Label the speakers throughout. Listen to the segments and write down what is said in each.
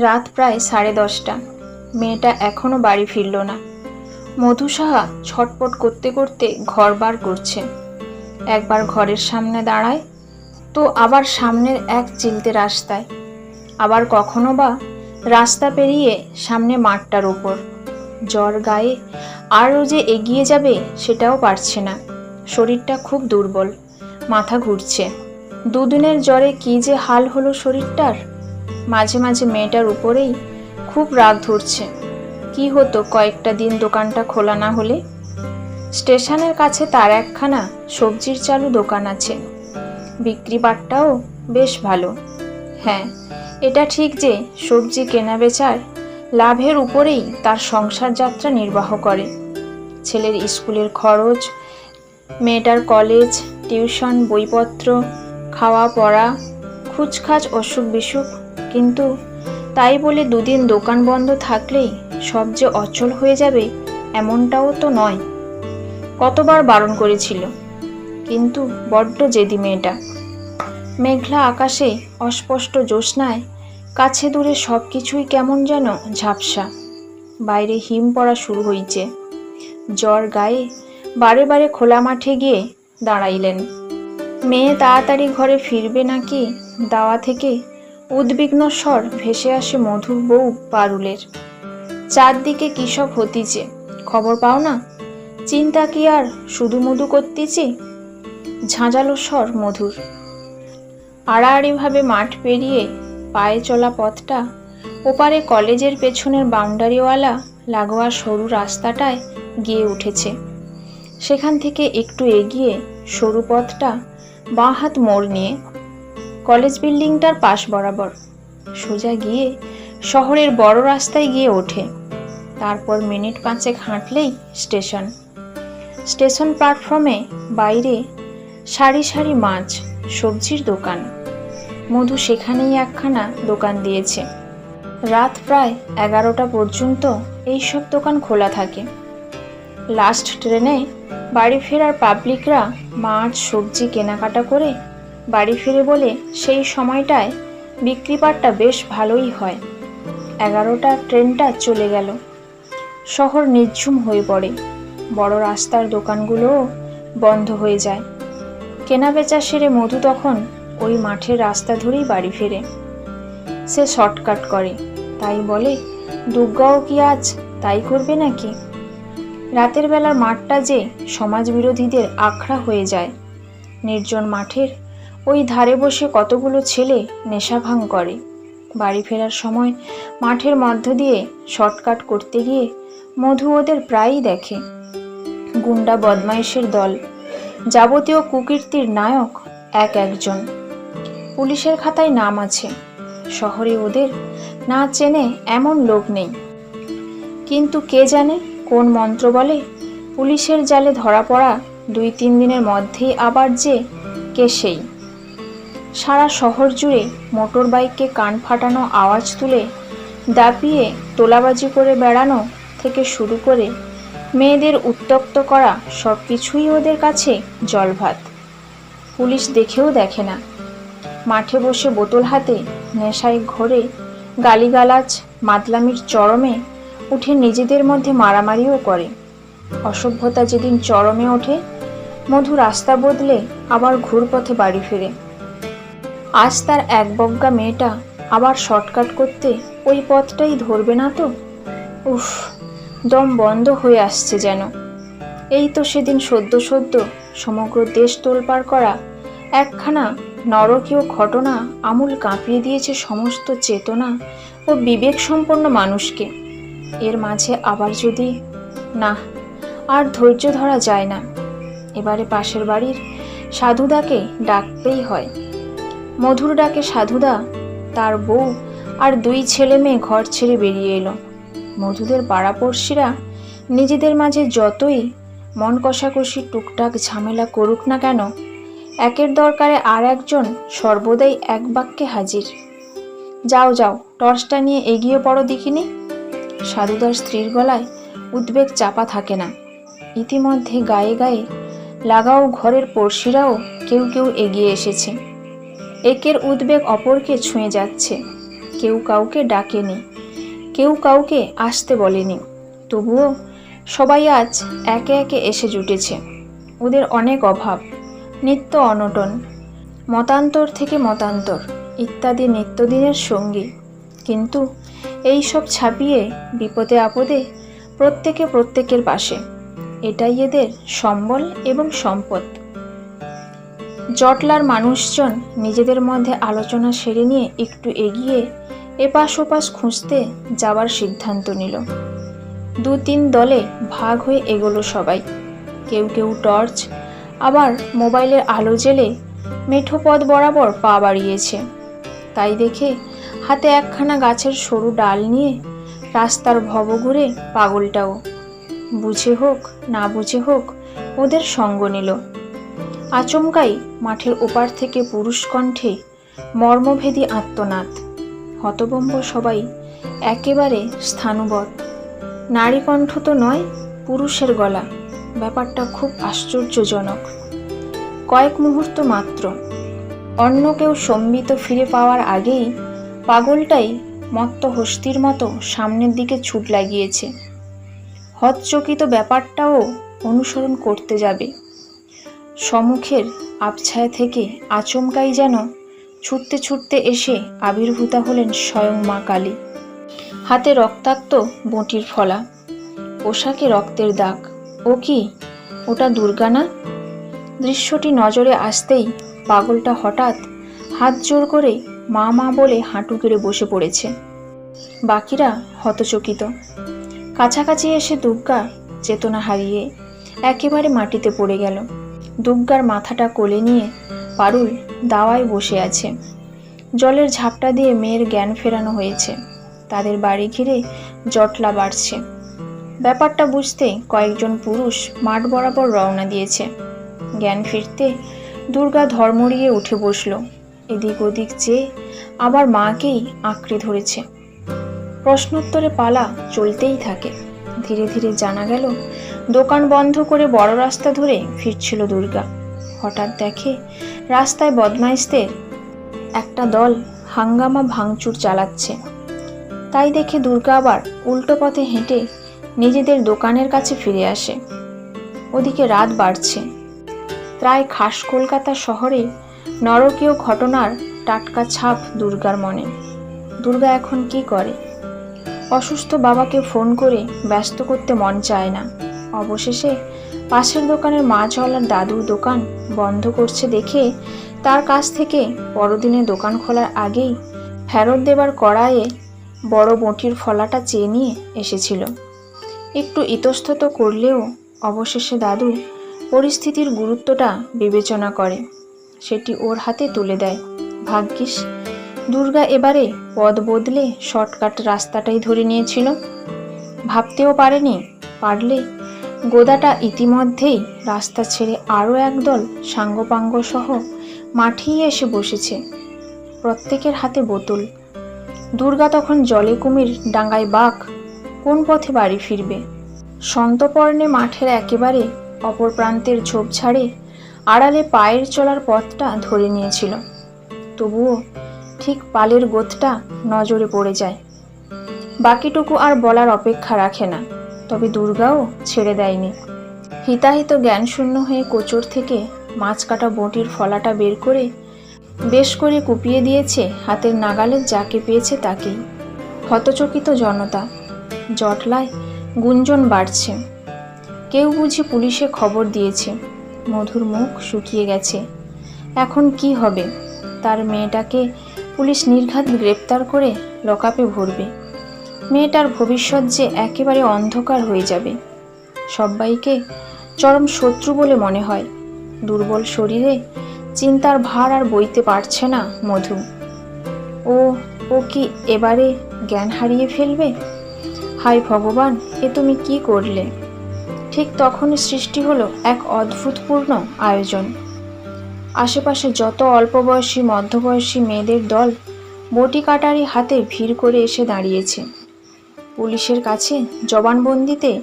Speaker 1: রাত প্রায় সাড়ে দশটা। মেয়েটা এখনও বাড়ি ফিরল না। মধু সাহা ছটপট করতে করতে ঘর বার করছে। একবার ঘরের সামনে দাঁড়ায়, তো আবার সামনের এক চিলতে রাস্তায়। আবার কখনো বা রাস্তা পেরিয়ে সামনে মাঠটার ওপর। জ্বর গায়ে আরও যে এগিয়ে যাবে সেটাও পারছে না। শরীরটা খুব দুর্বল, মাথা ঘুরছে। দুদিনের জ্বরে কী যে হাল হলো শরীরটার? মাঝে মাঝে মেয়েটার উপরেই খুব রাগ ধরছে। কি হতো কয়েকটা দিন দোকানটা খোলা না হলে? স্টেশনের কাছে তার একখানা সবজির চালু দোকান আছে। বিক্রি বাট্টাও বেশ ভালো। হ্যাঁ এটা ঠিক যে সবজি কেনা বেচার লাভের উপরেই তার সংসার যাত্রা নির্বাহ করে। ছেলের স্কুলের খরচ, মেয়েটার কলেজ, টিউশন, বইপত্র খাওয়া পড়া খুচখাচ অসুখ বিসুখ কিন্তু তাই বলে দুদিন দোকান বন্ধ থাকলেই সব যে অচল হয়ে যাবে এমনটাও তো নয়। কতবার বারণ করেছিল, কিন্তু বড্ড জেদি মেয়েটা। মেঘলা আকাশে অস্পষ্ট জ্যোৎস্নায় কাছে দূরে সব কিছুই কেমন যেন ঝাপসা। বাইরে হিম পড়া শুরু হয়েছে জ্বর গায়ে বারে বারে খোলা মাঠে গিয়ে দাঁড়াইলেন। মেয়ে তাড়াতাড়ি ঘরে ফিরবে নাকি দাওয়া থেকে উদ্বিগ্ন স্বর ভেসে আসে মধুর বউ পারুলের। চারদিকে কী সব হতিছে? খবর পাও না? চিন্তা কি আর শুধু মধু করতেছি? ঝাঁঝালো স্বর মধুর। আড়াআড়িভাবে মাঠ পেরিয়ে পায়ে চলা পথটা, ওপারে কলেজের পেছনের বাউন্ডারিওয়ালা লাগোয়া সরু রাস্তাটায় গিয়ে উঠেছে। সেখান থেকে একটু এগিয়ে সরু পথটা বাঁ হাত মোড় নিয়ে কলেজ বিল্ডিংটার পাশ বরাবর। সোজা গিয়ে শহরের বড় রাস্তায় গিয়ে ওঠে। তারপর মিনিট পাঁচেক হাঁটলেই স্টেশন। স্টেশন প্ল্যাটফর্মে বাইরে সারি সারি মাছ, সবজির দোকান। মধু সেখানেই একখানা দোকান দিয়েছে। রাত প্রায় এগারোটা পর্যন্ত এইসব দোকান খোলা থাকে। লাস্ট ট্রেনে বাড়ি ফেরার পাবলিকরা মাছ, সবজি কেনাকাটা করে বাড়ি ফিরে বলে সেই সময়টায় বিক্রিপাটটা বেশ ভালোই হয়। এগারোটা ট্রেনটা চলে গেল। শহর নির্ঝুম হয়ে পড়ে। বড় রাস্তার দোকানগুলোও বন্ধ হয়ে যায়। কেনা বেচা সেরে মধু তখন ওই মাঠের রাস্তা ধরেই বাড়ি ফেরে। সে শর্টকাট করে, তাই বলে, দুর্গাও কি আজ তাই করবে নাকি? রাতের বেলার মাঠটা যে সমাজ বিরোধীদের আখড়া হয়ে যায়। নির্জন মাঠের ওই ধারে বসে কতগুলো ছেলে নেশা ভাঙ করে। বাড়ি ফেরার সময় মাঠের মধ্য দিয়ে শর্টকাট করতে গিয়ে মধু ওদের প্রায়ই দেখে। গুন্ডা বদমাইশের দল, যাবতীয় কুকীর্তির নায়ক এক একজন। পুলিশের খাতায় নাম আছে, শহরে ওদের না চেনে এমন লোক নেই। কিন্তু কে জানে কোন মন্ত্র বলে পুলিশের জালে ধরা পড়া দুই তিন দিনের মধ্যেই আবার যে কে সেই। সারা শহর জুড়ে মোটর বাইককে কান ফাটানো আওয়াজ তুলে দাপিয়ে তোলাবাজি করে বেড়ানো থেকে শুরু করে মেয়েদের উত্তক্ত করা সব কিছুই ওদের কাছে জলভাত। পুলিশ দেখেও দেখে না। মাঠে বসে বোতল হাতে নেশায় ঘোরে গালিগালাজ, মাতলামির চরমে উঠে নিজেদের মধ্যে মারামারিও করে। অসভ্যতা যেদিন চরমে ওঠে, মধু রাস্তা বদলে আবার ঘুরপথে বাড়ি ফিরে। আজ তার এক বজ্ঞা মেয়েটা আবার শর্টকাট করতে ওই পথটাই ধরবে না তো? উফ, দম বন্ধ হয়ে আসছে যেন। এই তো সেদিন সদ্য সদ্য সমগ্র দেশ তোলপাড় করা একখানা নরকীয় ঘটনা আমূল কাঁপিয়ে দিয়েছে সমস্ত চেতনা ও বিবেক সম্পন্ন মানুষকে। এর মাঝে আবার যদি, না, আর ধৈর্য ধরা যায় না। এবারে পাশের বাড়ির সাধুদাকে ডাকতেই হয়। মধুর ডাকে সাধুদা, তার বউ আর দুই ছেলে মেয়ে ঘর ছেড়ে বেরিয়ে এলো। মধুদের পাড়াপড়শিরা নিজেদের মাঝে যতই মন কষাকষি টুকটাক ঝামেলা করুক না কেন, একের দরকারে আর একজন সর্বদাই এক বাক্যে হাজির। যাও যাও, টর্চটা নিয়ে এগিয়ে পড়ো দেখিনি? সাধুদার স্ত্রীর গলায় উদ্বেগ চাপা থাকে না। ইতিমধ্যে গায়ে গায়ে লাগাও ঘরের পড়শিরাও কেউ কেউ এগিয়ে এসেছে। একের উদ্বেগ অপরকে ছুঁয়ে যাচ্ছে। কেউ কাউকে ডাকেনি, কেউ কাউকে আসতে বলেনি। তবুও সবাই আজ একে একে এসে জুটেছে। ওদের অনেক অভাব, নিত্য অনটন, মতান্তর থেকে মতান্তর, ইত্যাদি নিত্যদিনের সঙ্গী। কিন্তু এই সব ছাপিয়ে বিপদে আপদে প্রত্যেকে প্রত্যেকের পাশে। এটাই এদের সম্বল এবং সম্পদ। জটলার মানুষজন নিজেদের মধ্যে আলোচনা সেরে নিয়ে একটু এগিয়ে এপাশ ওপাশ খুঁজতে যাওয়ার সিদ্ধান্ত নিল। দু তিন দলে ভাগ হয়ে এগোলো সবাই। কেউ কেউ টর্চ, আবার মোবাইলের আলো জেলে মেঠো পথ বরাবর পা বাড়িয়েছে। তাই দেখে হাতে একখানা গাছের সরু ডাল নিয়ে রাস্তার ভব ঘুরে পাগলটাও। বুঝে হোক, না বুঝে হোক, ওদের সঙ্গ নিল। আচমকাই মাঠের ওপার থেকে পুরুষ কণ্ঠে মর্মভেদী আত্মনাদ। হতবম্ব সবাই একেবারে স্থানুবৎ নারী কণ্ঠ তো নয়, পুরুষের গলা। ব্যাপারটা খুব আশ্চর্যজনক। কয়েক মুহূর্ত মাত্র। অন্য কেউ সম্বিত ফিরে পাওয়ার আগেই পাগলটাই মত্ত হস্তির মতো সামনের দিকে ছুট লাগিয়েছে। হতচকিত ব্যাপারটাও অনুসরণ করতে যাবে। সম্মুখের আবছায়া থেকে আচমকাই যেন ছুটতে ছুটতে এসে আবির্ভূতা হলেন স্বয়ং মা কালী। হাতে রক্তাক্ত বঁটির ফলা, পোশাকে রক্তের দাগ। ও কি, ওটা দুর্গা না? দৃশ্যটি নজরে আসতেই পাগলটা হঠাৎ হাত জোর করে মা মা বলে হাঁটু গেড়ে বসে পড়েছে। বাকিরা হতচকিত। কাছাকাছি এসে দুর্গা চেতনা হারিয়ে একেবারে মাটিতে পড়ে গেল। দুর্গার মাথাটা কোলে নিয়ে পারুল দাওয়ায় বসে আছে। জলের ঝাপটা দিয়ে মেয়ের জ্ঞান ফেরানো হয়েছে। তাদের বাড়ি ঘিরে জটলা বাড়ছে। ব্যাপারটা বুঝতে কয়েকজন পুরুষ মাঠ বরাবর রওনা দিয়েছে। জ্ঞান ফিরতে দুর্গা ধর্মড়িয়ে উঠে বসল। এদিক ওদিক চেয়ে আবার মাকেই আঁকড়ে ধরেছে। প্রশ্নোত্তরে পালা চলতেই থাকে। ধীরে ধীরে জানা গেল, দোকান বন্ধ করে বড় রাস্তা ধরে ফিরছিল দুর্গা। হঠাৎ দেখে রাস্তায় বদমাইশদের একটা দল হাঙ্গামা ভাঙচুর চালাচ্ছে। তাই দেখে দুর্গা আবার উল্টো পথে হেঁটে নিজেদের দোকানের কাছে ফিরে আসে। ওদিকে রাত বাড়ছে। প্রায় খাস কলকাতা শহরে নরকীয় ঘটনার টাটকা ছাপ দুর্গার মনে। দুর্গা এখন কি করে? অসুস্থ বাবাকে ফোন করে ব্যস্ত করতে মন চায় না। অবশেষে পাশের দোকানের মাছওয়ালার দাদুর দোকান বন্ধ করছে দেখে তার কাছ থেকে বড়দিনে দোকান খোলার আগেই ফেরত দেবার কড়াইয়ে বড় বঁটির ফলাটা চেয়ে নিয়ে এসেছিল। একটু ইতস্তত করলেও অবশেষে দাদু পরিস্থিতির গুরুত্বটা বিবেচনা করে। সেটি ওর হাতে তুলে দেয়। ভাগ্যিস দুর্গা এবারে পদ বদলে শর্টকাট রাস্তাটাই ধরে নিয়েছিল। ভাবতেও পারেনি, পারলে গোদাটা ইতিমধ্যেই রাস্তা ছেড়ে আরও একদল সাঙ্গপাঙ্গ সহ মাঠেই এসে বসেছে, প্রত্যেকের হাতে বোতল। দুর্গা তখন জলে কুমির, ডাঙ্গায় বাঘ, কোন পথে বাড়ি ফিরবে? সন্তপর্ণে মাঠের একেবারে অপর প্রান্তের ঝোপঝাড়ে আড়ালে পায়ের চলার পথটা ধরে নিয়েছিল। তবুও ঠিক পালের গোতটা নজরে পড়ে যায়। বাকিটুকু আর বলার অপেক্ষা রাখে না, তবে দুর্গাও ছেড়ে দেয়নি। হিতাহিত জ্ঞানশূন্য হয়ে কোচর থেকে মাছ কাটা বটির ফলাটা বের করে বেশ করে কুপিয়ে দিয়েছে, হাতের নাগালে যাকে পেয়েছে তাকেই। হতচকিত জনতা, জটলায় গুঞ্জন বাড়ছে। কেউ বুঝি পুলিশে খবর দিয়েছে, মধুর মুখ শুকিয়ে গেছে। এখন কি হবে? তার মেয়েটাকে পুলিশ নির্ঘাত গ্রেপ্তার করে লকাপে ভরবে। মেয়েটার ভবিষ্যৎ যে একেবারে অন্ধকার হয়ে যাবে। সবাইকে চরম শত্রু বলে মনে হয়। দুর্বল শরীরে চিন্তার ভার আর বইতে পারছে না মধু। ও ও কি এবারে জ্ঞান হারিয়ে ফেলবে? হাই ভগবান, এ তুমি কি করলে? ঠিক তখনই সৃষ্টি হলো এক অদ্ভুতপূর্ণ আয়োজন। আশেপাশে যত অল্প বয়সী মধ্যবয়সী মেয়েদের দল বটি কাটারি হাতে ভিড় করে এসে দাঁড়িয়েছে। পুলিশের কাছে জবানবন্দিতে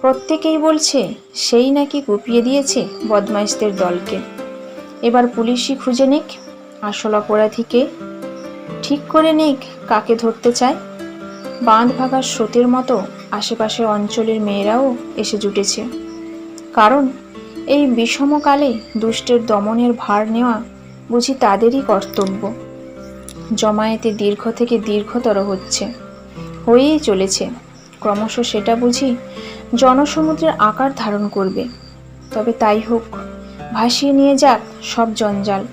Speaker 1: প্রত্যেকেই বলছে, সেই নাকি কুপিয়ে দিয়েছে বদমাইশদের দলকে। এবার পুলিশই খুঁজে নিক, আসল অপরাধীকে ঠিক করে নিক, কাকে ধরতে চায়। বাঁধ ভাগার স্রোতের মতো আশেপাশের অঞ্চলের মেয়েরাও এসে জুটেছে। কারণ এই বিষমকালে দুষ্টের দমনের ভার নেওয়া বুঝি তাদেরই কর্তব্য। জমায়েতে দীর্ঘ থেকে দীর্ঘতর হচ্ছে, হয়েই চলেছে। ক্রমশ সেটা বুঝি জনসমুদ্রের আকার ধারণ করবে। তবে তাই হোক, ভাসিয়ে নিয়ে যাক সব জঞ্জাল।